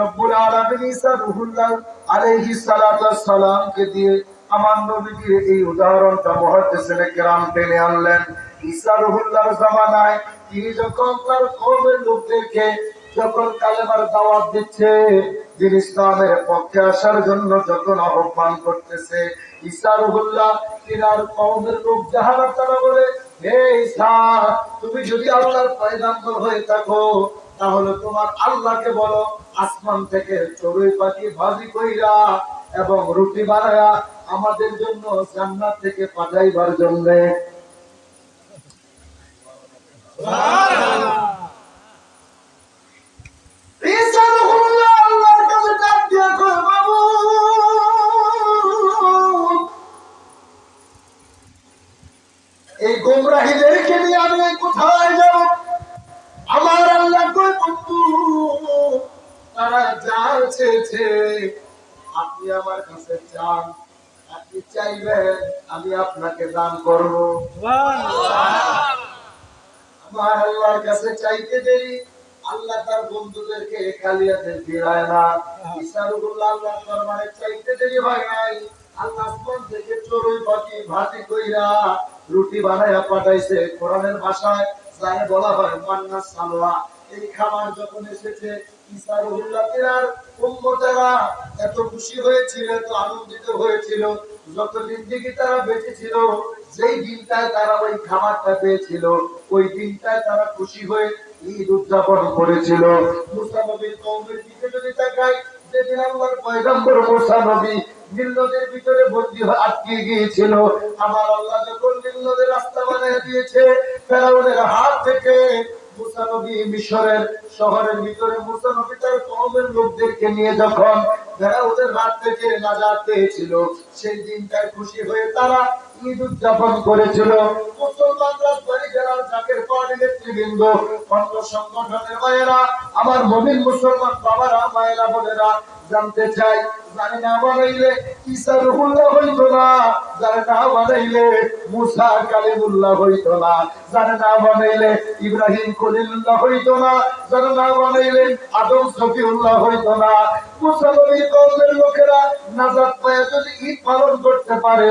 রব্বুল আলামিন ঈসা রুহুল্লাহ সালামকে দিয়ে আমার এই উদাহরণটা টেনে আনলেন। ঈসা রুহুল্লাহর জামানায় তিনি যখন তার লোকদেরকে যখন কালেমার দাওয়াত দিচ্ছে, যিনি ইসলামের পক্ষে আসার জন্য যখন আহ্বান করতেছে, ঈসা রুহুল্লাহ তিনার কওমের লোক যাহারা তারা বলে, হে ঈসা, তুমি যদি আল্লাহর পয়গাম্বর হয়ে থাকো তাহলে তোমার আল্লাহকে বলো আসমান থেকে চড়ুই পাখি ভাজি কইরা এবং রুটি বানায়া আমাদের জন্য জান্নাত থেকে পাঠাইবার জন্য। ঈসা রুহুল্লাহ আল্লাহর কাছে ডাক দিয়া কয়, "বাবু, এই গোমরাহীদেরকে নিয়ে আমি কোথায় যা চেয়েছে, আপনি আমার কাছে চান, আপনি চাইবেন আমি আপনাকে দান করব। আমার আল্লাহর কাছে চাইতে আল্লাহ তার বন্ধুদেরকে ফিরায় না। আল্লাহ চাইতে দেরি হয় নাই। আল্লাহ আসমান থেকে চড়ুই, পাখি কইরা রুটি বানাইয়া পাঠাইছে। কোরআনের ভাষায় বলা হয় মান্না সালোয়া। এই খাবার যখন এসেছে ভিতরে বন্দী আটকে গিয়েছিল, আমার আল্লাহ যখন নীল রাস্তা বানিয়ে দিয়েছে, ফেরাউনের হাত থেকে মিশরের শহরের ভিতরে মুসা নবী তার লোকদেরকে নিয়ে যখন যারা ওদের রাত থেকে নাজাত পেয়েছিল, সেই দিনটায় খুশি হয়ে তারা ঈদ উদযাপন করেছিল। আমার মমিন মুসলমান বাবারা, মায়েরা, বোনেরা জানতে চাই, জানি না বানাইলে না, জানে না বানাইলে মুসা না, জানে না বানাইলে ইব্রাহিম খলিলুল্লাহ হইতো না, জানে না বানাইলে আদম সফিউল্লাহ হইতো না। লোকেরা নাজাত পায় যদি ঈদ পালন করতে পারে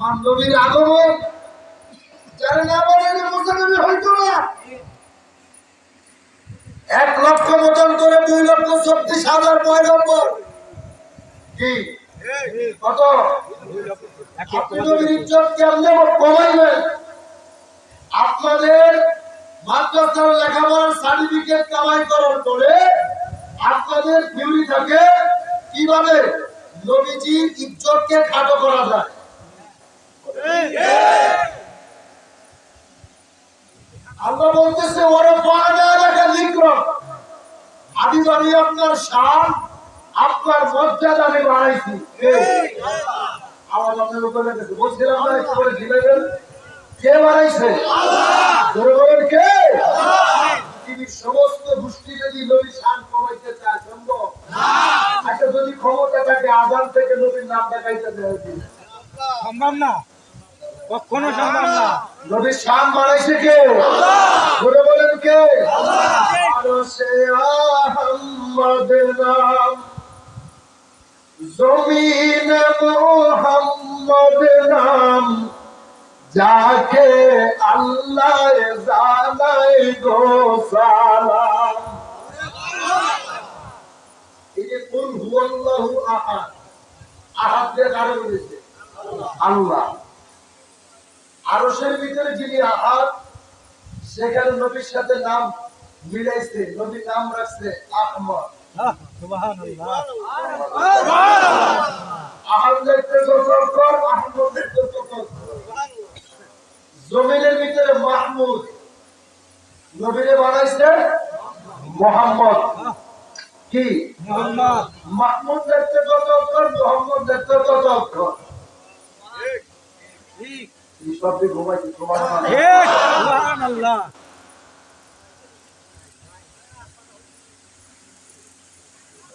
আমার আগমন। হইতো না। এক লক্ষ মতন করে দুই লক্ষ চব্বিশ হাজার পয়গম্বর। কি? কত? আপনাদের মাদ্রাসার লেখাপড়ার সার্টিফিকেট কামাই করার পরে আপনাদের থিওরি থাকে কীভাবে নবীজির ইজ্জতকে খাটো করা যায়? আল্লাহ বলতেছে ওরে আমি জানি আপনার শান আপনার মর্যাদা আমি বাড়াইছি। আমার আপনার উপরে বলছিলাম না একটু করে জিলাইবেন কে বাড়াইছে? ধরে বলেন কে? পৃথিবীর সমস্ত গোষ্ঠী যদি নবী শান কমাইতে চায় সম্ভব? আচ্ছা যদি ক্ষমতা থাকে আজান থেকে নবীর নাম দেখাইতে দেয় সম্ভব না? কখনো সম্ভব শান বাড়াইছে কে? ধরে বলেন কে? নাম। জমিন মোহাম্মদ নাম। যাকে আল্লাহ জানাই গো সালাম। এই যে হুয়াল্লাহু আহাদ। আহাদ আল্লাহ। আরশের ভিতরে যিনি আহাদ সেখানে নবীর সাথে নাম মিলাইছে নবীর নাম রাখছে আহমদ। জমিনের ভিতরে মাহমুদ। নবীরে বানাইছে মোহাম্মদ। কি? মোহাম্মদ। মাহমুদ দেখতে কত অক্ষর মোহাম্মদ দেখতে কত অক্ষর ঠিক।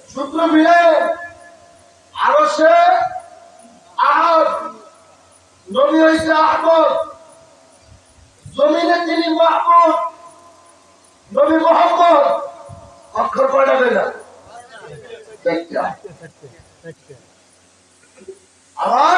সূত্র মিলে আরও সে নবী হয়েছে আহমদ জমিনে তিনি নবী মোহাম্মদ অক্ষর কয়টা বেলা আবার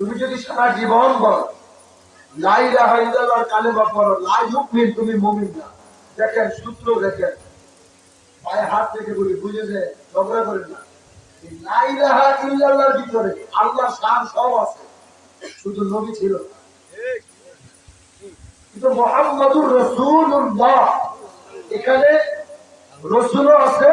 তুমি যদি সারা জীবন বলো, লা ইলাহা ইল্লাল্লাহর কালেমা পড়ো, লা ইউমিন, তুমি মুমিন না। দেখেন, সূত্র দেখেন। পায়ে হাত থেকে বলি, বুঝে যে ঝগড়া করেন না। এই লা ইলাহা ইল্লাল্লাহর ভিতরে আল্লাহর শান সব আছে। শুধু নবী ছিল। কিন্তু মোহাম্মদুর রসুল্লাহ এখানে রসুলও আছে।